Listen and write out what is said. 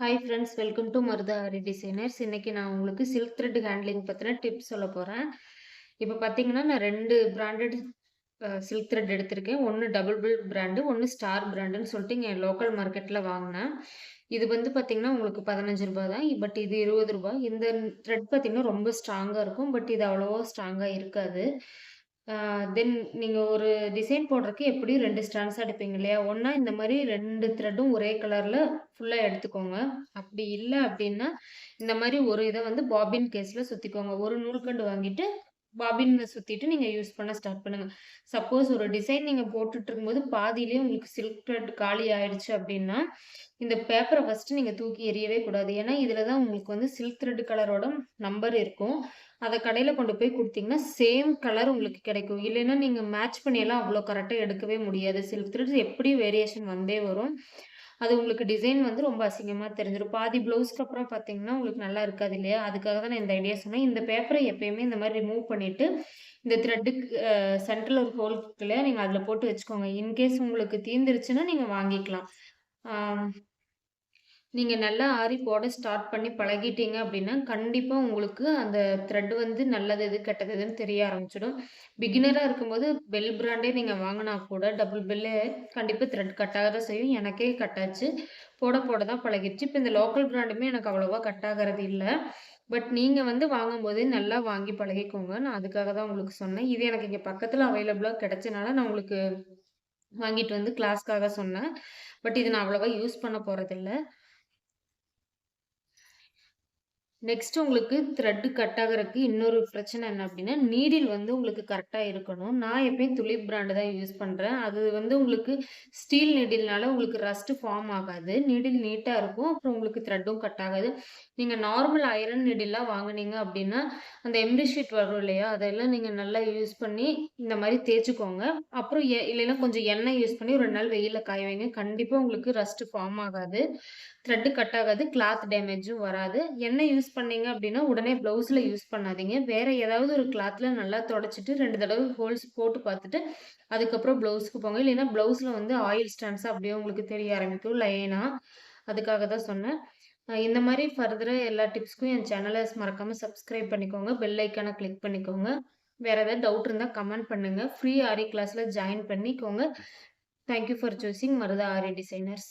Hi friends welcome to Marudha Aari designers இன்னைக்கு நான் உங்களுக்கு சில்க் த்ரெட் ஹேண்ட்லிங் பற்றின டிப்ஸ் சொல்ல போகிறேன் இப்போ பார்த்தீங்கன்னா நான் ரெண்டு பிராண்டட் சில்க் த்ரெட் எடுத்திருக்கேன். ஒன்று டபுள் பில் பிராண்டு ஒன்று ஸ்டார் பிராண்டுன்னு சொல்லிட்டு என் லோக்கல் மார்க்கெட்டில் வாங்கினேன். இது வந்து பார்த்தீங்கன்னா உங்களுக்கு பதினஞ்சு ரூபாய் தான். பட் இது இருபது ரூபாய். இந்த த்ரெட் பார்த்தீங்கன்னா ரொம்ப ஸ்ட்ராங்காக இருக்கும். பட் இது அவ்வளோவா ஸ்ட்ராங்காக இருக்காது. தென் நீங்கள் ஒரு டிசைன் போடுறதுக்கு எப்படியும் ரெண்டு ஸ்டாண்ட்ஸ் எடுப்பீங்க இல்லையா? ஒன்றா இந்த மாதிரி ரெண்டு த்ரெட்டும் ஒரே கலரில் ஃபுல்லாக எடுத்துக்கோங்க. அப்படி இல்லை அப்படின்னா இந்த மாதிரி ஒரு இதை வந்து பாபின் கேஸில் சுற்றிக்கோங்க ஒரு நூல்கண்டு வாங்கிட்டு பாபின்னு சுற்றிட்டு நீங்கள் யூஸ் பண்ண ஸ்டார்ட் பண்ணுங்கள் சப்போஸ் ஒரு டிசைன் நீங்கள் போட்டுட்டு இருக்கும்போது பாதியிலே உங்களுக்கு சில்க் த்ரெட் காலி ஆயிடுச்சு அப்படின்னா இந்த பேப்பரை ஃபஸ்ட்டு நீங்கள் தூக்கி எறியவே கூடாது. ஏன்னா இதில் தான் உங்களுக்கு வந்து சில்க் த்ரெட் கலரோட நம்பர் இருக்கும். அதை கடையில் கொண்டு போய் கொடுத்தீங்கன்னா சேம் கலர் உங்களுக்கு கிடைக்கும். இல்லைன்னா நீங்கள் மேட்ச் பண்ணியெல்லாம் அவ்வளோ கரெக்டாக எடுக்கவே முடியாது. சில்க் த்ரெட் எப்படி வேரியேஷன் வந்தே வரும். அது உங்களுக்கு டிசைன் வந்து ரொம்ப அசிங்கமாக தெரிஞ்சிடும் பாதி ப்ளவுஸ்க்கு அப்புறம் பார்த்தீங்கன்னா உங்களுக்கு நல்லா இருக்காது இல்லையா? அதுக்காக தான் நான் இந்த ஐடியா சொன்னேன். இந்த பேப்பரை எப்பயுமே இந்த மாதிரி ரிமூவ் பண்ணிவிட்டு இந்த த்ரெட்டுக்கு சென்ட்ரல் ஒரு ஹோல்க்குள்ளே நீங்கள் அதில் போட்டு வச்சுக்கோங்க. இன்கேஸ் உங்களுக்கு தீர்ந்துருச்சுன்னா நீங்கள் வாங்கிக்கலாம். நீங்கள் நல்லா ஆரி போட ஸ்டார்ட் பண்ணி பழகிட்டீங்க அப்படின்னா கண்டிப்பாக உங்களுக்கு அந்த த்ரெட் வந்து நல்லது எது கெட்டது எதுன்னு தெரிய ஆரம்பிச்சிடும். பிகினராக இருக்கும்போது பெல் பிராண்டே நீங்கள் வாங்கினா கூட டபுள் பெல்லு கண்டிப்பாக த்ரெட் கட்டாக தான் செய்யும். எனக்கே கட்டாச்சு போட போட தான் பழகிடுச்சு. இப்போ இந்த லோக்கல் பிராண்டுமே எனக்கு அவ்வளோவா கட் ஆகிறது இல்லை. பட் நீங்கள் வந்து வாங்கும்போதே நல்லா வாங்கி பழகிக்கோங்க. நான் அதுக்காக தான் உங்களுக்கு சொன்னேன். இது எனக்கு இங்கே பக்கத்தில் அவைலபிளாக கிடைச்சனால நான் உங்களுக்கு வாங்கிட்டு வந்து கிளாஸ்க்காக சொன்னேன். பட் இது நான் அவ்வளோவா யூஸ் பண்ண போகிறதில்ல நெக்ஸ்ட் உங்களுக்கு த்ரெட்டு கட் ஆகிறதுக்கு இன்னொரு பிரச்சனை என்ன அப்படின்னா நீடில் வந்து உங்களுக்கு கரெக்டாக இருக்கணும். நான் எப்பயும் துளிப் பிராண்டு தான் யூஸ் பண்ணுறேன் அது வந்து உங்களுக்கு ஸ்டீல் நீடில்னால உங்களுக்கு ரஸ்ட்டு ஃபார்ம் ஆகாது. நீடில் நீட்டாக இருக்கும். அப்புறம் உங்களுக்கு த்ரெட்டும் கட் ஆகாது. நீங்கள் நார்மல் ஐரன் நீடில்லாம் வாங்கினீங்க அப்படின்னா அந்த எம்டி ஷீட் வரும் இல்லையா? அதெல்லாம் நீங்கள் நல்லா யூஸ் பண்ணி இந்த மாதிரி தேய்ச்சிக்கோங்க. அப்புறம் இல்லைன்னா கொஞ்சம் எண்ணெய் யூஸ் பண்ணி ஒரு நாள் வெயிலில் காய வைங்க. கண்டிப்பாக உங்களுக்கு ரஸ்ட்டு ஃபார்ம் ஆகாது. த்ரெட்டு கட் ஆகாது. கிளாத் டேமேஜும் வராது. எண்ணெய் யூஸ் யூஸ் பண்ணீங்க அப்படின்னா உடனே ப்ளவுஸில் யூஸ் பண்ணாதீங்க. வேறு ஏதாவது ஒரு கிளாத்தில் நல்லா தொடச்சிட்டு ரெண்டு தடவை ஹோல்ஸ் போட்டு பார்த்துட்டு அதுக்கப்புறம் ப்ளவுஸ்க்கு போங்க. இல்லைன்னா ப்ளவுஸில் வந்து ஆயில் ஸ்டாண்ட்ஸ் அப்படியே உங்களுக்கு தெரிய ஆரம்பிக்கும். லைனாக அதுக்காக தான் சொன்னேன். இந்த மாதிரி ஃபர்தராக எல்லா டிப்ஸ்க்கும் என் சேனலை மறக்காமல் சப்ஸ்கிரைப் பண்ணிக்கோங்க. பெல் ஐக்கானை கிளிக் பண்ணிக்கோங்க. வேறு ஏதாவது டவுட் இருந்தால் கமெண்ட் பண்ணுங்கள் ஃப்ரீ ஆரி கிளாஸில் ஜாயின் பண்ணிக்கோங்க. Thank you for choosing Marudha Aari designers